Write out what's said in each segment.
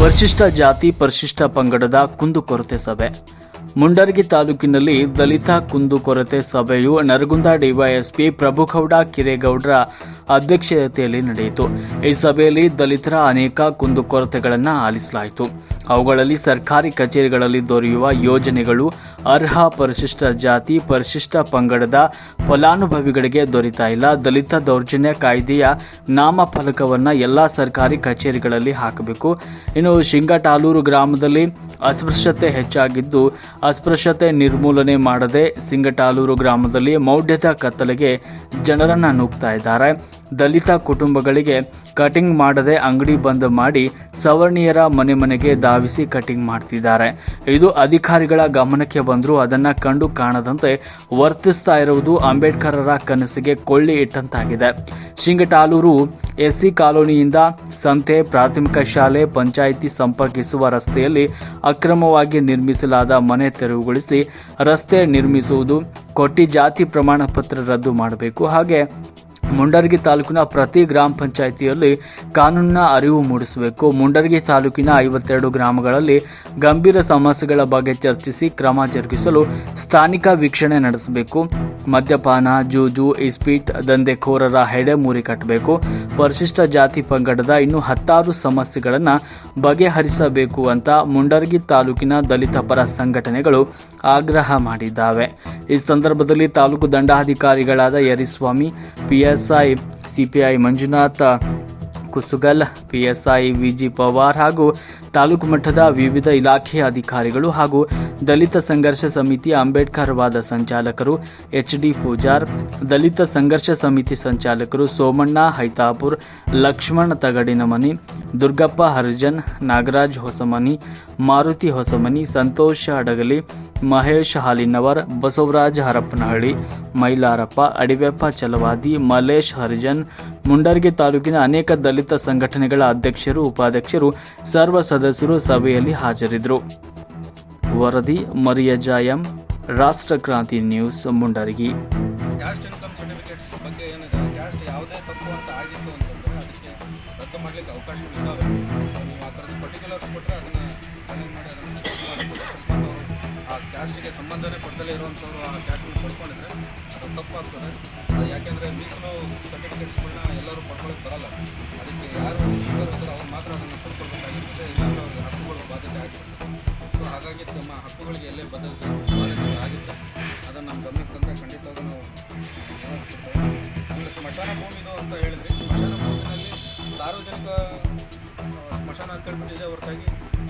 ಪರಿಶಿಷ್ಟ ಜಾತಿ ಪರಿಶಿಷ್ಟ ಪಂಗಡದ ಕುಂದುಕೊರತೆ ಸಭೆ. ಮುಂಡರಗಿ ತಾಲೂಕಿನಲ್ಲಿ ದಲಿತ ಕುಂದುಕೊರತೆ ಸಭೆಯು ನರಗುಂದ ಡಿವೈಎಸ್ಪಿ ಪ್ರಭುಗೌಡ ಕಿರೇಗೌಡರ ಅಧ್ಯಕ್ಷತೆಯಲ್ಲಿ ನಡೆಯಿತು. ಈ ಸಭೆಯಲ್ಲಿ ದಲಿತರ ಅನೇಕ ಕುಂದುಕೊರತೆಗಳನ್ನು ಆಲಿಸಲಾಯಿತು. ಅವುಗಳಲ್ಲಿ ಸರ್ಕಾರಿ ಕಚೇರಿಗಳಲ್ಲಿ ದೊರೆಯುವ ಯೋಜನೆಗಳು ಅರ್ಹ ಪರಿಶಿಷ್ಟ ಜಾತಿ, ಪರಿಶಿಷ್ಟ ಪಂಗಡದ ಫಲಾನುಭವಿಗಳಿಗೆ ದೊರೀತಾ ಇಲ್ಲ. ದಲಿತ ದೌರ್ಜನ್ಯ ಕಾಯ್ದೆಯ ನಾಮಫಲಕವನ್ನು ಎಲ್ಲ ಸರ್ಕಾರಿ ಕಚೇರಿಗಳಲ್ಲಿ ಹಾಕಬೇಕು. ಇನ್ನು ಶಿಂಗಟಾಲೂರು ಗ್ರಾಮದಲ್ಲಿ ಅಸ್ಪೃಶ್ಯತೆ ಹೆಚ್ಚಾಗಿದ್ದು ಅಸ್ಪೃಶ್ಯತೆ ನಿರ್ಮೂಲನೆ ಮಾಡದೆ ಸಿಂಗಟಾಲೂರು ಗ್ರಾಮದಲ್ಲಿ ಮೌಢ್ಯದ ಕತ್ತಲೆಗೆ ಜನರನ್ನು ನೂಗ್ತಾ ಇದ್ದಾರೆ. ದಲಿತ ಕುಟುಂಬಗಳಿಗೆ ಕಟಿಂಗ್ ಮಾಡದೆ ಅಂಗಡಿ ಬಂದ್ ಮಾಡಿ ಸವರ್ಣೀಯರ ಮನೆ ಮನೆಗೆ ಧಾವಿಸಿ ಕಟಿಂಗ್ ಮಾಡ್ತಿದ್ದಾರೆ. ಇದು ಅಧಿಕಾರಿಗಳ ಗಮನಕ್ಕೆ ಬಂದರೂ ಅದನ್ನ ಕಂಡು ಕಾಣದಂತೆ ವರ್ತಿಸ್ತಾ ಇರುವುದು ಅಂಬೇಡ್ಕರರ ಕನಸಿಗೆ ಕೊಳ್ಳಿ ಇಟ್ಟಂತಾಗಿದೆ. ಶಿಂಗಟಾಲೂರು ಎಸ್ಸಿ ಕಾಲೋನಿಯಿಂದ ಸಂತೆ ಪ್ರಾಥಮಿಕ ಶಾಲೆ ಪಂಚಾಯಿತಿ ಸಂಪರ್ಕಿಸುವ ರಸ್ತೆಯಲ್ಲಿ ಅಕ್ರಮವಾಗಿ ನಿರ್ಮಿಸಲಾದ ಮನೆ ತೆರವುಗೊಳಿಸಿ ರಸ್ತೆ ನಿರ್ಮಿಸುವುದು ಕೊಟ್ಟಿ ಜಾತಿ ಪ್ರಮಾಣ ಪತ್ರ ರದ್ದು ಮಾಡಬೇಕು. ಹಾಗೆ ಮುಂಡರಗಿ ತಾಲೂಕಿನ ಪ್ರತಿ ಗ್ರಾಮ ಪಂಚಾಯಿತಿಯಲ್ಲಿ ಕಾನೂನಿನ ಅರಿವು ಮೂಡಿಸಬೇಕು. ಮುಂಡರಗಿ ತಾಲೂಕಿನ ಐವತ್ತೆರಡು ಗ್ರಾಮಗಳಲ್ಲಿ ಗಂಭೀರ ಸಮಸ್ಯೆಗಳ ಬಗ್ಗೆ ಚರ್ಚಿಸಿ ಕ್ರಮ ಜರುಗಿಸಲು ಸ್ಥಾನಿಕ ವೀಕ್ಷಣೆ ನಡೆಸಬೇಕು. ಮದ್ಯಪಾನ, ಜೂಜು, ಇಸ್ಪೀಟ್, ದಂಧೆಕೋರರ ಹೆಡೆ ಮೂರಿ ಕಟ್ಟಬೇಕು. ಪರಿಶಿಷ್ಟ ಜಾತಿ ಪಂಗಡದ ಇನ್ನೂ ಹತ್ತಾರು ಸಮಸ್ಯೆಗಳನ್ನು ಬಗೆಹರಿಸಬೇಕು ಅಂತ ಮುಂಡರಗಿ ತಾಲೂಕಿನ ದಲಿತ ಪರ ಸಂಘಟನೆಗಳು ಆಗ್ರಹ ಮಾಡಿದ್ದಾವೆ. ಈ ಸಂದರ್ಭದಲ್ಲಿ taluk ದಂಡಾಧಿಕಾರಿಗಳಾದ Yariswamy PSI CPI Manjunatha Kusugal, PSI, V G Pawar ಹಾಗೂ ತಾಲೂಕು ಮಟ್ಟದ ವಿವಿಧ ಇಲಾಖೆಯ ಅಧಿಕಾರಿಗಳು ಹಾಗೂ ದಲಿತ ಸಂಘರ್ಷ ಸಮಿತಿ ಅಂಬೇಡ್ಕರ್ ವಾದ ಸಂಚಾಲಕರು ಎಚ್ ಡಿ ಪೂಜಾರ್, ದಲಿತ ಸಂಘರ್ಷ ಸಮಿತಿ ಸಂಚಾಲಕರು ಸೋಮಣ್ಣ, ಹೈತಾಪುರ್, ಲಕ್ಷ್ಮಣ ತಗಡಿನಮನಿ, ದುರ್ಗಪ್ಪ ಹರಿಜನ್, ನಾಗರಾಜ್ ಹೊಸಮನಿ, ಮಾರುತಿ ಹೊಸಮನಿ, ಸಂತೋಷ ಅಡಗಲಿ, ಮಹೇಶ್ ಹಾಲಿನವರ್, ಬಸವರಾಜ್ ಹರಪ್ಪನಹಳ್ಳಿ ಮೈಲಾರಪ್ಪ, ಅಡಿವೆಪ್ಪ ಚಲವಾದಿ, ಮಲೇಶ್ ಹರಿಜನ್ ಮುಂಡರ್ಗಿ ತಾಲೂಕಿನ ಅನೇಕ ದಲಿತ ಸಂಘಟನೆಗಳ ಅಧ್ಯಕ್ಷರು, ಉಪಾಧ್ಯಕ್ಷರು, ಸರ್ವ ಸದಸ್ಯರು ಸಭೆಯಲ್ಲಿ ಹಾಜರಿದ್ದರು. ವರದಿ ಮರಿಯಜಾಯಂ, ರಾಷ್ಟ್ರ ಕ್ರಾಂತಿ ನ್ಯೂಸ್, ಮುಂಡರಗಿ. ಕ್ಯಾಸ್ಟ್ ಕ್ಯಾಸ್ಟಿಗೆ ಸಂಬಂಧನೇ ಕೊಡ್ತಲೇ ಇರುವಂಥವ್ರು ಆ ಕ್ಯಾಸ್ಟ್ ಕೊಡ್ಕೊಂಡಿದ್ರೆ ಅದು ತಪ್ಪಾಗ್ತದೆ. ಯಾಕೆಂದರೆ ಮೀಸಲು ಸರ್ಟಿಫಿಕೇಟ್ಸ್ಗಳನ್ನ ಎಲ್ಲರೂ ಪಡ್ಕೊಳ್ಳೋಕೆ ಬರಲ್ಲ.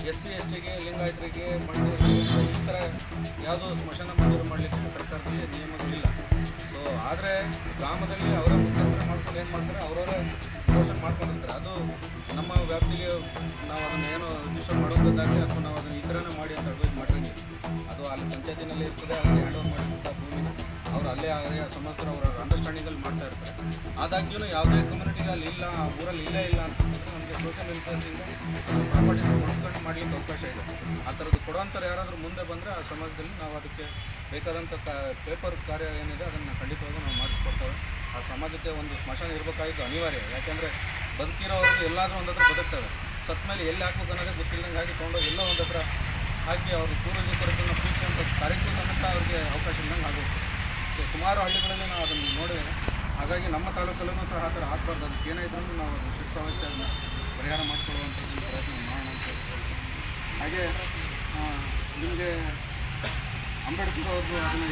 ಎಸ್ ಸಿ, ಎಸ್ ಟಿಗೆ ಲಿಂಗಾಯತರಿಗೆ ಮಂಡಳಿ ಈ ಥರ ಯಾವುದೋ ಸ್ಮಶಾನ ಮಂಜೂರು ಮಾಡಲಿಕ್ಕೆ ಸರ್ಕಾರದಲ್ಲಿ ನಿಯಮಗಳಿಲ್ಲ ಸೊ ಆದರೆ ಗ್ರಾಮದಲ್ಲಿ ಅವರ ಮುಖ್ಯಸ್ಥರು ಮಾಡ್ಕೊಂಡು ಏನು ಮಾಡ್ತಾರೆ? ಅವರವರ ಘೋಷಣೆ ಮಾಡ್ಕೊಂಡಿರ್ತಾರೆ. ಅದು ನಮ್ಮ ವ್ಯಾಪ್ತಿಗೆ ನಾವು ಅದನ್ನು ಏನೋ ವಿಷಯ ಮಾಡೋದಾಗಲಿ ಅಥವಾ ನಾವು ಅದನ್ನು ಈ ಥರನೇ ಮಾಡಿ ಅಂತ ಅಡ್ವೈಸ್ ಮಾಡಿರಂಗೆ ಅದು ಅಲ್ಲಿ ಪಂಚಾಯತಿನಲ್ಲಿ ಇರ್ತದೆ, ಅಲ್ಲಿ ಹ್ಯಾಂಡ್ ಓವರ್ ಮಾಡಿದಂಥ ಭೂಮಿನ ಅವರು ಅಲ್ಲೇ ಆಗಲೇ ಸಮಸ್ತರು ಅವರ ಅಂಡರ್ಸ್ಟ್ಯಾಂಡಿಂಗಲ್ಲಿ ಮಾಡ್ತಾ ಇರ್ತಾರೆ. ಆದಾಗ್ಯೂ ಯಾವುದೇ ಕಮ್ಯುನಿಟಿಗೆ ಅಲ್ಲಿ ಇಲ್ಲ ಊರಲ್ಲಿ ಇಲ್ಲೇ ಇಲ್ಲ ಅಂತಂದ್ರೆ ನಮಗೆ ಸೋಷಿಯಲ್ ಇನ್ಫ್ಲುಯೆನ್ಸಿಂದ ಪ್ರಾಪರ್ಟೀಸ್ ಕೊಂಡ್ಕೊಂಡು ಮಾಡಲಿಕ್ಕೆ ಅವಕಾಶ ಇದೆ. ಆ ಥರದ್ದು ಕೊಡೋಂಥವ್ರು ಯಾರಾದರೂ ಮುಂದೆ ಬಂದರೆ ಆ ಸಮಾಜದಲ್ಲಿ ನಾವು ಅದಕ್ಕೆ ಬೇಕಾದಂಥ ಪೇಪರ್ ಕಾರ್ಯ ಏನಿದೆ ಅದನ್ನು ಖಂಡಿತವಾಗೂ ನಾವು ಮಾಡಿಸ್ಕೊಡ್ತೇವೆ. ಆ ಸಮಾಜಕ್ಕೆ ಒಂದು ಸ್ಮಶಾನ ಇರಬೇಕಾಗಿದ್ದು ಅನಿವಾರ್ಯ. ಯಾಕೆಂದರೆ ಬದುಕಿರೋರು ಎಲ್ಲಾದರೂ ಒಂದು ಹತ್ರ ಬದುಕ್ತವೆ. ಸತ್ತ ಮೇಲೆ ಎಲ್ಲಿ ಹಾಕ್ಬೇಕು ಅನ್ನೋದೇ ಗೊತ್ತಿಲ್ಲದಂಗೆ ಹಾಕಿ ತೊಗೊಂಡು ಎಲ್ಲೋ ಒಂದು ಹಾಕಿ ಅವ್ರ ಪೂರ್ವಜಕರನ್ನು ಪೂಜಿಸುವಂಥ ಕಾರ್ಯಕ್ಕೂ ಸಮೇತ ಅವ್ರಿಗೆ ಅವಕಾಶ ಇಲ್ಲದಂಗೆ ಆಗುತ್ತೆ ಸುಮಾರು ಹಳ್ಳಿಗಳಲ್ಲಿ ನಾವು ಅದನ್ನು ನೋಡಿದ್ದೇವೆ. ಹಾಗಾಗಿ ನಮ್ಮ ತಾಲೂಕಲ್ಲೂ ಸಹ ಆ ಥರ ಆಗಬಾರ್ದು. ಅದಕ್ಕೆ ಏನಾಯಿತು ನಾವು ಅದು ಸಮಸ್ಯೆ ಅದನ್ನು ಪರಿಹಾರ ಮಾಡಿಕೊಳ್ಳುವಂಥ ಒಂದು ಪ್ರಯತ್ನ ಮಾಡೋಣ ಅಂತ. ಹಾಗೆ ನಿಮಗೆ ಅಂಬೇಡ್ಕರ್ ಅವ್ರದ್ದು ಅದನ್ನು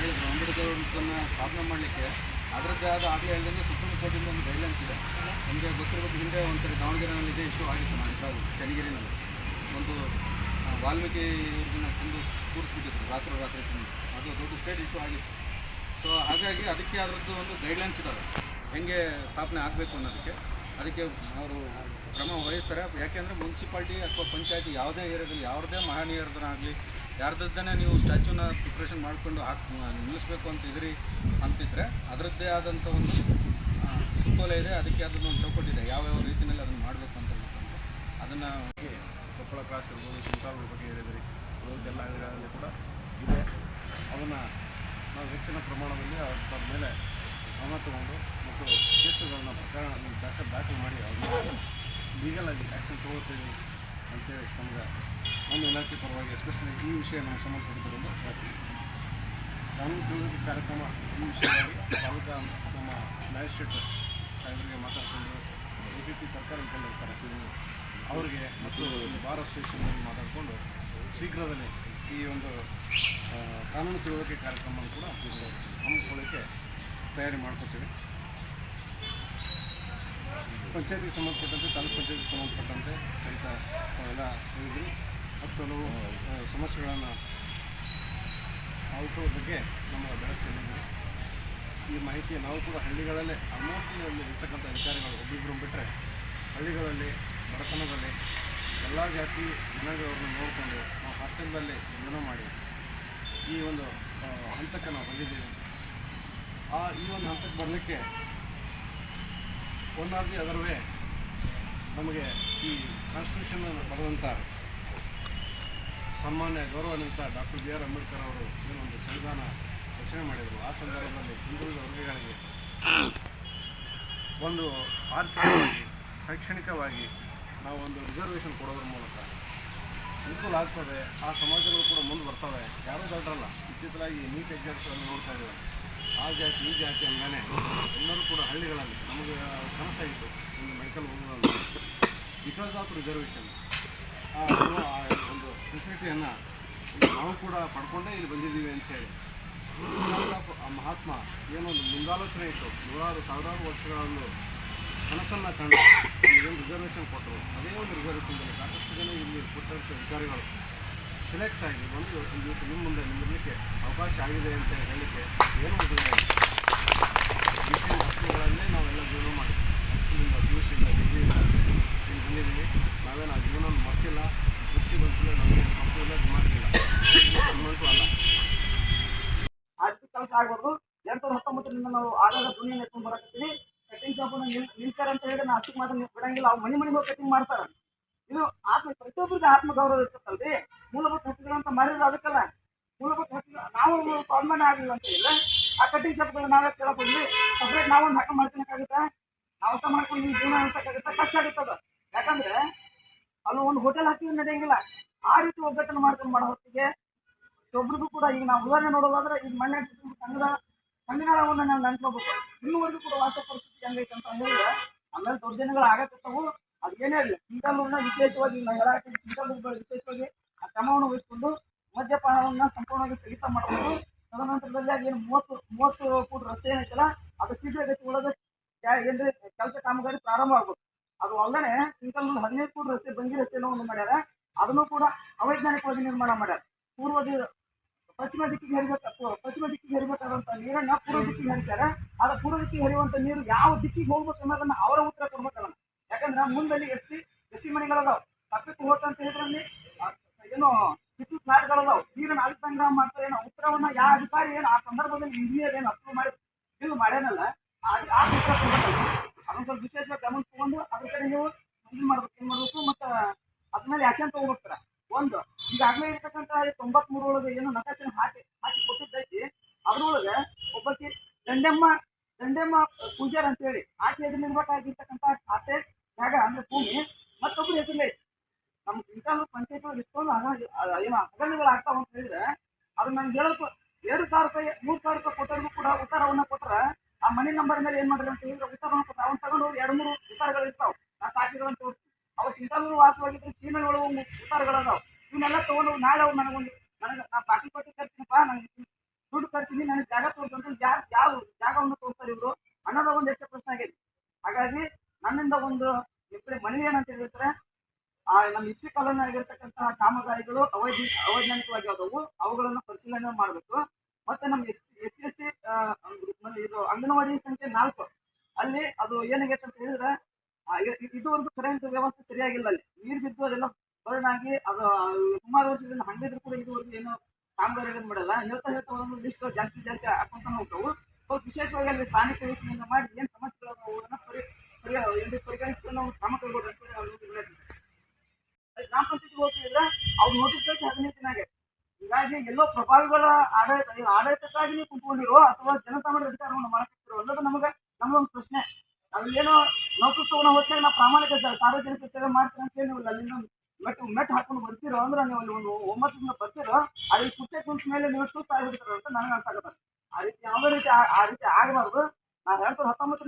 ಹೇಳಿದರು, ಅಂಬೇಡ್ಕರ್ ಅವ್ರದ್ದನ್ನು ಸ್ಥಾಪನೆ ಮಾಡಲಿಕ್ಕೆ ಅದರದ್ದೇ ಆದ ಆಗಲೇ ಹೇಳಿದಂಗೆ ಸುಪ್ರೀಂ ಕೋರ್ಟಿಂದ ಒಂದು ಗೈಡ್ಲೈನ್ಸ್ ಇದೆ. ನಮಗೆ ಗೊತ್ತಿರಬೇಕು ಹಿಂದೆ ಒಂದ್ಸರಿ ದಾವಣಗೆರೆನಲ್ಲಿ ಇದೇ ಇಶ್ಯೂ ಆಗಿತ್ತು ನಾನು ಚನ್ನಗಿರಿನಲ್ಲಿ. ಒಂದು ವಾಲ್ಮೀಕಿ ಇವ್ರನ್ನ ಕೊಂದು ಕೂರಿಸ್ಬಿಟ್ಟಿದ್ರು, ರಾತ್ರಿ ರಾತ್ರಿ ತುಂಬ ಅದು ದೊಡ್ಡ ಸ್ಟೇಟ್ ಇಶ್ಯೂ ಆಗಿತ್ತು. ಸೊ ಹಾಗಾಗಿ ಅದಕ್ಕೆ ಅದರದ್ದು ಒಂದು ಗೈಡ್ಲೈನ್ಸ್ ಇದ್ದಾವೆ ಹೆಂಗೆ ಸ್ಥಾಪನೆ ಆಗಬೇಕು ಅನ್ನೋದಕ್ಕೆ. ಅದಕ್ಕೆ ಅವರು ಕ್ರಮ ವಹಿಸ್ತಾರೆ. ಯಾಕೆಂದರೆ ಮುನ್ಸಿಪಾಲ್ಟಿ ಅಥವಾ ಪಂಚಾಯತಿ ಯಾವುದೇ ಏರಿಯಾದಲ್ಲಿ ಯಾವುದೇ ಮಹನೀಯರದನ್ನಾಗಲಿ ಯಾರ್ದದ್ದನ್ನೇ ನೀವು ಸ್ಟ್ಯಾಚ್ಯೂನ ಪ್ರಿಪ್ರೇಷನ್ ಮಾಡಿಕೊಂಡು ಹಾಕಿ, ನಿಲ್ಲಿಸ್ಬೇಕು ಅಂತ ಇದ್ರಿ ಅಂತಿದ್ರೆ ಅದರದ್ದೇ ಆದಂಥ ಒಂದು ಸುತ್ತೋಲೆ ಇದೆ. ಅದಕ್ಕೆ ಅದನ್ನು ಒಂದು ಚೌಕಟ್ಟಿದೆ ಯಾವ್ಯಾವ ರೀತಿಯಲ್ಲಿ ಅದನ್ನು ಮಾಡಬೇಕು ಅಂತ ಹೇಳ್ಕೊಂಡು ಅದನ್ನು ಕೊಪ್ಪಳ ಕ್ರಾಸ್ ಇರ್ಬೋದು ಸುಲ್ತಾನ್ ಬಗ್ಗೆ ಹೇಳಿದ್ರಿ. ಎಲ್ಲ ಏರಿಯಾದಲ್ಲಿ ಕೂಡ ಇದೆ. ಅದನ್ನು ನಾವು ಹೆಚ್ಚಿನ ಪ್ರಮಾಣದಲ್ಲಿ ಅದ್ರ ಮೇಲೆ ಗಮನ ತಗೊಂಡು ಮತ್ತು ಕೇಸುಗಳನ್ನ ಪ್ರಕರಣ ದಾಖಲೆ ದಾಖಲು ಮಾಡಿ, ಅವ್ರನ್ನ ಲೀಗಲ್ ಆಗಿ ಆ್ಯಕ್ಷನ್ ತೊಗೊಳ್ತೀವಿ ಅಂತೇಳಿ ನಮ್ಗೆ ನಮ್ಮ ಇಲಾಖೆ ಪರವಾಗಿ ಎಸ್ಪೆಷಲಿ ಈ ವಿಷಯ ನಮಗೆ ಸಂಬಂಧಪಟ್ಟಿದ್ದರಿಂದ ಕಾನೂನು ತಿಳುವಳಿಕೆ ಕಾರ್ಯಕ್ರಮ ಈ ವಿಷಯವಾಗಿ ತಾಲೂಕಾ ನಮ್ಮ ಮ್ಯಾಜಿಸ್ಟ್ರೇಟ್ ಸಾಹೇಬರಿಗೆ ಮಾತಾಡ್ಕೊಂಡು ಎ ಪಿ ಪಿ ಸರ್ಕಾರ ಇರ್ತಾರೆ ಅವರಿಗೆ ಮತ್ತು ಬಾರ್ ಅಸೋಸಿಯೇಷನ್ನಲ್ಲಿ ಮಾತಾಡಿಕೊಂಡು ಶೀಘ್ರದಲ್ಲೇ ಈ ಒಂದು ಕಾನೂನು ತಿಳುವಳಿಕೆ ಕಾರ್ಯಕ್ರಮವನ್ನು ಕೂಡ ಹಮ್ಮಿಕೊಳ್ಳೋಕ್ಕೆ ತಯಾರಿ ಮಾಡ್ಕೊತೀವಿ. ಪಂಚಾಯತಿಗೆ ಸಂಬಂಧಪಟ್ಟಂತೆ, ತಾಲೂಕು ಪಂಚಾಯತಿಗೆ ಸಂಬಂಧಪಟ್ಟಂತೆ ಸಹಿತ ಎಲ್ಲ ಹೇಳಿದ್ರು ಮತ್ತು ಕೆಲವು ಸಮಸ್ಯೆಗಳನ್ನು ಅವುಗಳ ಬಗ್ಗೆ ನಮ್ಮ ಬೆಳಕು ಈ ಮಾಹಿತಿ ನಾವು ಕೂಡ ಹಳ್ಳಿಗಳಲ್ಲೇ ಆಲ್ಮೋಸ್ಟ್ ಅಲ್ಲಿ ಇರ್ತಕ್ಕಂಥ ಅಧಿಕಾರಿಗಳು ಒಬ್ಬಿಬ್ಬರು ಬಿಟ್ಟರೆ ಹಳ್ಳಿಗಳಲ್ಲಿ, ಬಡತನದಲ್ಲಿ ಎಲ್ಲ ಜಾತಿ ಜನಗಳವ್ರನ್ನ ನೋಡಿಕೊಂಡು ನಾವು ಹಾಸ್ಟೆಲ್ನಲ್ಲಿ ಜೀವನ ಮಾಡಿ ಈ ಒಂದು ಹಂತಕ್ಕೆ ನಾವು ಬಂದಿದ್ದೀವಿ. ಆ, ಈ ಒಂದು ಹಂತಕ್ಕೆ ಬರಲಿಕ್ಕೆ one or the other way ನಮಗೆ ಈ ಕಾನ್ಸ್ಟಿಟ್ಯೂಷನ್ ಬರೆದಂಥ ಸನ್ಮಾನ್ಯ ಗೌರವಾನ್ವಿತ ಡಾಕ್ಟರ್ ಬಿ ಆರ್ ಅಂಬೇಡ್ಕರ್ ಅವರು ಏನೊಂದು ಸಂವಿಧಾನ ರಚನೆ ಮಾಡಿದರು. ಆ ಸಂದರ್ಭದಲ್ಲಿ ಹಿಂದುಳಿದ ವರ್ಗಗಳಿಗೆ ಒಂದು ಆರ್ಥಿಕವಾಗಿ, ಶೈಕ್ಷಣಿಕವಾಗಿ ನಾವು ಒಂದು ರಿಸರ್ವೇಷನ್ ಕೊಡೋದ್ರ ಮೂಲಕ ಅನುಕೂಲ ಆಗ್ತದೆ. ಆ ಸಮಾಜಗಳು ಕೂಡ ಮುಂದೆ ಬರ್ತವೆ. ಯಾರೂ ದೊಡ್ಡರಲ್ಲ ಇತ್ತಿತ್ತಲಾಗಿ ನೀಟ್ ಎಕ್ಸಾಮ್ಸ್ಗಳನ್ನು ನೋಡ್ತಾ ಇದ್ದೇವೆ. ಆ ಜಾತಿ, ಈ ಜಾತಿ ಅಂದಾನೆ ಎಲ್ಲರೂ ಕೂಡ ಹಳ್ಳಿಗಳಲ್ಲಿ ನಮಗೆ ಕನಸಾಗಿತ್ತು ಒಂದು ಮೆಡಿಕಲ್ ಓದೋದು ಬಿಕಾಸ್ ಆಫ್ ರಿಸರ್ವೇಷನ್ ಆ ಒಂದು- ಫೆಸಿಲಿಟಿಯನ್ನು ನಾವು ಕೂಡ ಪಡ್ಕೊಂಡೇ ಇಲ್ಲಿ ಬಂದಿದ್ದೀವಿ ಆಫ್ ಆ ಮಹಾತ್ಮ ಏನೊಂದು ಮುಂದಾಲೋಚನೆ ಇತ್ತು ನೂರಾರು, ಸಾವಿರಾರು ವರ್ಷಗಳಲ್ಲೂ ಕನಸನ್ನು ಕಂಡು ಒಂದು ರಿಸರ್ವೇಷನ್ ಕೊಟ್ಟರು. ಅದೇ ಒಂದು ರಿಸರ್ವೇಷನ್ದಲ್ಲಿ ಸಾಕಷ್ಟು ಜನ ಇಲ್ಲಿ ಕೊಟ್ಟಂಥ ಅಧಿಕಾರಿಗಳು ಸೆಲೆಕ್ಟ್ ಆಗಿ ಒಂದು ಈ ದಿವಸ ನಿಮ್ಮ ಮುಂದೆ ನಿಲ್ಲಲಿಕ್ಕೆ ಅವಕಾಶ ಆಗಿದೆ ಅಂತ ಹೇಳಲಿಕ್ಕೆ ಏನು ಇಲ್ಲ ಮಿಷನ್ ನಾವೆಲ್ಲ ಜೀವನ ಮಾಡಿ ಹಸ್ತಿಯಿಂದ ಜ್ಯೂಸಿಂದ ನೀವು ಡಿಗ್ರಿಯಿಂದ ಇಲ್ಲಿ ಬಂದಿದ್ದೀವಿ ನಾವೇನು ಆ ಜೀವನ ಮರ್ತಿಲ್ಲ. ಸೃಷ್ಟಿ ಬಂತಿಲ್ಲ ನಮಗೆ ತಪ್ಪು ಇಲ್ಲ. ಗಮನಕ್ಕೂ ಅಲ್ಲ. ಆರ್ಥಿಕ ನಾವು ಬರಕತ್ತೀವಿ ಕಟಿಂಗ್ ಅಂತ ಹೇಳಿ ನಾ ಅಷ್ಟು ಮಾತ್ರ ಬಿಡಂಗಿಲ್ಲ ಅವ್ರು ಮನೆ ಮನೆಗೆ ಕಟಿಂಗ್ ಮಾಡ್ತಾರ. ಇದು ಆತ್ಮ, ಪ್ರತಿಯೊಬ್ಬರಿಗೆ ಆತ್ಮಗೌರವ ಇರ್ತೈತಲ್ರಿ ನಾವು ಆಗಿಲ್ಲ ಅಂತ ಇಲ್ಲ ಆ ಕಟಿಂಗ್ ಶಾಪ್ಗಳು ನಾವೇ ಕೇಳಬಹುದು ಸಪ್ರೇಟ್ ನಾವೊಂದು ಹಾಕ ಮಾಡ್ಕೊಳಕ್ಕಾಗುತ್ತಾ ನಾವು ಮಾಡ್ಕೊಂಡು ನೀವು ಜೀವನ ಅನ್ಸಕ್ಕಾಗುತ್ತೆ ಕಷ್ಟ ಆಗುತ್ತದ ಯಾಕಂದ್ರೆ ಅಲ್ಲಿ ಒಂದು ಹೋಟೆಲ್ ಹಾಕಿದ್ರೆ ನಡೆಯಂಗಿಲ್ಲ. ಆ ರೀತಿ ಒಗ್ಗಟ್ಟನ್ನು ಮಾಡ್ಕೊಂಡು ಮಾಡೋ ಹೊತ್ತಿಗೆ ಒಬ್ರಿಗೂ ಕೂಡ ಈಗ ನಾವು ಉದಾಹರಣೆ ನೋಡೋದಾದ್ರೆ ಈಗ ಮಣ್ಣೆ ಸಂಘದ ಕನ್ನಡವನ್ನು ನಾವು ನೆನ್ಸ್ಕೋಬೇಕು ಇನ್ನೂವರೆಗೂ ಕೂಡ ವಾಸ ಪರಿಸ್ಥಿತಿ ಹೆಂಗೈತೆ ಅಂತ ಹೇಳಿದ್ರೆ ಆಮೇಲೆ ದೌರ್ಜನ್ಯಗಳು ಆಗತ್ತವು. ಅದು ಏನೇ ಇರಲಿ ಸಿಂಗಲ್ನ ವಿಶೇಷವಾಗಿ ನಾವು ಹೇಳಕ್ಕೆ ಸಿಂಗಲ್ಗಳು ವಿಶೇಷವಾಗಿ ಆ ಕ್ರಮವನ್ನು ವಹಿಸಿಕೊಂಡು ಮದ್ಯಪಾನವನ್ನು ಸಂಪೂರ್ಣವಾಗಿ ಸ್ಥಗಿತ ಮಾಡಬೇಕು ತದನಂತರದಲ್ಲಿ ಅದು ಏನು ಮೂವತ್ತು ಮೂವತ್ತು ಫೂಟ್ ರಸ್ತೆ ಏನೈತಲ್ಲ, ಅದು ಶೀಘ್ರಗತಿ ಒಳಗೆ ಏನ್ರಿ, ಕೆಲಸ ಕಾಮಗಾರಿ ಪ್ರಾರಂಭ ಆಗ್ಬೋದು ಅದು ಅಲ್ಲದೆ ಸಿಂಗಲ್ ಹದಿನೈದು ಫೂಟ್ ರಸ್ತೆ, ಬಂಗಿ ರಸ್ತೆನೂ ಒಂದು ಮಾಡ್ಯಾರ. ಅದನ್ನು ಕೂಡ ಅವೈಜ್ಞಾನಿಕವಾಗಿ ನಿರ್ಮಾಣ ಮಾಡ್ಯಾರ. ಪೂರ್ವದ ಪಶ್ಚಿಮ ದಿಕ್ಕಿಗೆ ಹರಿಬೇಕು ಪಶ್ಚಿಮ ದಿಕ್ಕಿಗೆ ಹರಿಬೇಕಾದಂತ ನೀರನ್ನ ಪೂರ್ವ ದಿಕ್ಕಿಗೆ ಹರಿಸ್ಯಾರ. ಆದ್ರೆ ಪೂರ್ವ ದಿಕ್ಕಿಗೆ ಹರಿಯುವಂತ ನೀರು ಯಾವ ದಿಕ್ಕಿಗೆ ಹೋಗ್ಬೇಕು ಅನ್ನೋದನ್ನ ಅವರ ಉತ್ತರ ಕೊಡ್ಬೇಕಲ್ಲ. ಯಾಕಂದ್ರೆ ಮುಂದಲ್ಲಿ ಎಸ್ ಟಿ ಎಸ್ ಟಿ ಮನೆಗಳದಾವ. ತಪ್ಪಿತ್ತು ಹೋತ ಅಂತ ಹೇಳಿದ್ರಲ್ಲಿ ಏನು ಫ್ಲಾಟ್ಗಳದಾವ ನೀರನ್ನ ಅಲ್ಲಿ ಸಂಗ್ರಹ ಮಾಡ್ತಾರೆ, ಏನೋ ಉತ್ತರವನ್ನ ಯಾವ ಅಧಿಕಾರಿ ಏನು ಆ ಸಂದರ್ಭದಲ್ಲಿ ಇಂಜಿನಿಯರ್ ಏನು ಅಪ್ರೂವ್ ಮಾಡಿ ಇದು ಮಾಡ್ಯಾನಲ್ಲ, ಆ ಅದನ್ನ ಸ್ವಲ್ಪ ವಿಶೇಷವಾಗಿ ಗಮನ ತಗೊಂಡು ಅದ್ರ ಕಡೆ ನೀವು ಇದು ಮಾಡ್ಬೇಕು ಏನು ಮಾಡ್ಬೇಕು ಮತ್ತೆ ಅದ್ಮೇಲೆ ಆಕ್ಷನ್ ತಗೋಬೇಕ್ತಾರ. ಒಂದು, ಈಗಾಗಲೇ ಇರ್ತಕ್ಕಂಥ ತೊಂಬತ್ ಒಳಗೆ ಏನು ನಕಾಶನ ಹಾಕಿ ಹಾಕಿ ಕೊಟ್ಟಿದ್ದೈತಿ. ಅದ್ರೊಳಗೆ ಒಬ್ಬಾಕಿ ದಂಡೆಮ್ಮ ದಂಡೆಮ್ಮ ಪೂಜಾರ್ ಅಂತೇಳಿ, ಆಕೆ ಎದುರಿರ್ಬೇಕಾಗಿರ್ತಕ್ಕಂಥ ಖಾತೆ ಜಾಗ ಅಂದ್ರೆ ಭೂಮಿ, ಮತ್ತೊಬ್ರು ಹೆಸರಲ್ಲೇ ನಮ್ಮ ಇಂತಾನು ಪಂಚಾಯತ್ ಅವ್ರು ಏನು ಹಗರಣಗಳು ಆಗ್ತಾವ ಅಂತ ಹೇಳಿದ್ರೆ ಅದು ನಂಗೆ ಹೇಳೋದು ಎರಡು ಸಾವಿರ ರೂಪಾಯಿ ಮೂರು ಸಾವಿರ ರೂಪಾಯಿ ಕೊಟ್ಟರಿಗೂ ಕೂಡ ಉತ್ತರವನ್ನ ಕೊಟ್ಟರೆ ಆ ಮನೆ ನಂಬರ್ ಮೇಲೆ ಏನ್ ಮಾಡ್ರಿ ಅಂತ ಹೇಳಿದ್ರೆ ಉತ್ತರವನ್ನ ಕೊಟ್ಟ ಅವ್ನು ತಗೊಂಡು ಹೋಗಿ ಎರಡು ಮೂರು ಉತ್ತರಗಳು ಇರ್ತಾವ ನಾ ಸಾಕ್ಷಿಗಳನ್ನು ತೋರಿಸಿ ಅವ್ರು ಸಿಂಗಾಲೂರು ವಾಸವಾಗಿದ್ರೆ ಚೀನಗಳು ಉತ್ತಾರಗಳದಾವ ಇವನ್ನೆಲ್ಲ ತಗೊಂಡು ನಾಳೆ ಅವ್ರು ನನಗೊಂದು ನನಗೆ ನಾ ಬಾಕಿ ಕೊಟ್ಟು ಕರ್ತೀನಪ್ಪ ನನಗೆ ದುಡ್ಡು ಕರ್ತೀನಿ ನನಗೆ ಜಾಗ ತೋರಿಸಂತ ಯಾರು ಯಾವ ಜಾಗವನ್ನು ತೋರಿಸ್ತಾರೆ ಇವರು ಅನ್ನೋದ ಒಂದು ಹೆಚ್ಚು ಪ್ರಶ್ನೆ ಆಗಿದೆ ಹಾಗಾಗಿ ನನ್ನಿಂದ ಒಂದು ಇಬ್ಬರಿ ಮನವಿ ಏನಂತ ಹೇಳಿದ್ರೆ ಆ, ನಮ್ಮ ಇಸ್ಸಿ ಕಾಲೋನಿಯಾಗಿರ್ತಕ್ಕಂತಹ ಕಾಮಗಾರಿಗಳು ಅವೈಜ್ ಅವೈಜ್ಞಾನಿಕವಾಗಿ ಆದವು ಅವುಗಳನ್ನು ಪರಿಶೀಲನೆ ಮಾಡಬೇಕು. ಮತ್ತೆ ನಮ್ಮ ಎಸ್ ಎಸ್ ಎಸ್ ಇದು ಅಂಗನವಾಡಿ ಸಂಖ್ಯೆ ನಾಲ್ಕು. ಅಲ್ಲಿ ಅದು ಏನಾಗೈತೆ ಅಂತ ಹೇಳಿದ್ರೆ ಇದು ಒಂದು ಕರೆಂಟ್ ವ್ಯವಸ್ಥೆ ಸರಿಯಾಗಿಲ್ಲ ಅಲ್ಲಿ. ನೀರು ಬಿದ್ದು ಅದೆಲ್ಲ ಬರ್ನ್ ಆಗಿ ಅದು ಸುಮಾರು ವರ್ಷದಿಂದ ಹಂಗಿದ್ರು ಕೂಡ ಇದುವರೆಗೂ ಏನು ಕಾಮಗಾರಿಗಳನ್ನು ಮಾಡಲ್ಲ. ಹೇಳ್ತಾ ಹೇಳ್ತಾ ಒಂದೊಂದು ಲಿಸ್ಟ್ ಜಾಸ್ತಿ ಜಾಸ್ತಿ ಹಾಕೊಂತ ಹೋಗ್ತಾವು. ಅವ್ರು ವಿಶೇಷವಾಗಿ ಅಲ್ಲಿ ಸ್ಥಾನಿಕ ಯೋಚನೆಯಿಂದ ಮಾಡಿ ಏನು ಸಮಸ್ಯೆಗಳು ಅವುಗಳನ್ನು ಪರಿ ಪರಿಹಾರ ಎಲ್ಲಿ ಪರಿಗಣಿಸ್ಕೊಂಡು ನಾವು ಕ್ರಮ ಕೈಗೊಳ್ಳಿ ಹೇಳಿ ಅವ್ರು ವಿನಂತಿ. ಅಲ್ಲಿ ಗ್ರಾಮ ಪಂಚಾಯತ್ಗೆ ಹೋಗ್ತಿದ್ರ ಅವ್ರು ನೋಟಿಸ್ ಕಳಿಸಿ ಹದಿನೈದು ದಿನ ಆಗಿದೆ ಹೀಗಾಗಿ ಎಲ್ಲೋ ಪ್ರಭಾವಿಗಳ ಆಡಳಿತ ಆಡಳಿತಕ್ಕಾಗಿ ನೀವು ಕುಂತ್ಕೊಂಡಿರೋ ಅಥವಾ ಜನಸಾಮಾನ್ಯ ಅಧಿಕಾರವನ್ನು ಮಾಡಕ್ತಿರೋ ಅನ್ನೋದು ನಮಗೆ ನಮ್ಗೊಂದು ಪ್ರಶ್ನೆ. ನಾವು ನೌಕೃತ್ವವನ್ನು ಹೋದಾಗ ನಾವು ಪ್ರಾಮಾಣಿಕ ಸಾರ್ವಜನಿಕ ಸೇವೆ ಮಾಡ್ತೀವಿ ಅಂತ ಹೇಳಿ ನೀವು ಅಲ್ಲಿಂದ ಮೆಟ್ ಮೆಟ್ ಹಾಕೊಂಡು ಬರ್ತೀರೋ ಅಂದ್ರೆ ನೀವು ಅಲ್ಲಿ ಒಂದು ಒಂಬತ್ತರಿಂದ ಬರ್ತೀರೋ, ಅಲ್ಲಿ ಕುರ್ಚೆ ಕುಂತ ಮೇಲೆ ನೀವು ಸುಸ್ತು ಆಗ್ಬಿಡ್ತೀರ ಅಂತ ನನಗೆ ಅನ್ಸಾಕತ್ತ. ಆ ರೀತಿ ಯಾವುದೇ ರೀತಿ ಆ- ಆ ರೀತಿ ಆಗಬಾರ್ದು. ನಾನು ಹೇಳ್ತಾರೆ ಹತ್ತೊಂಬತ್ತು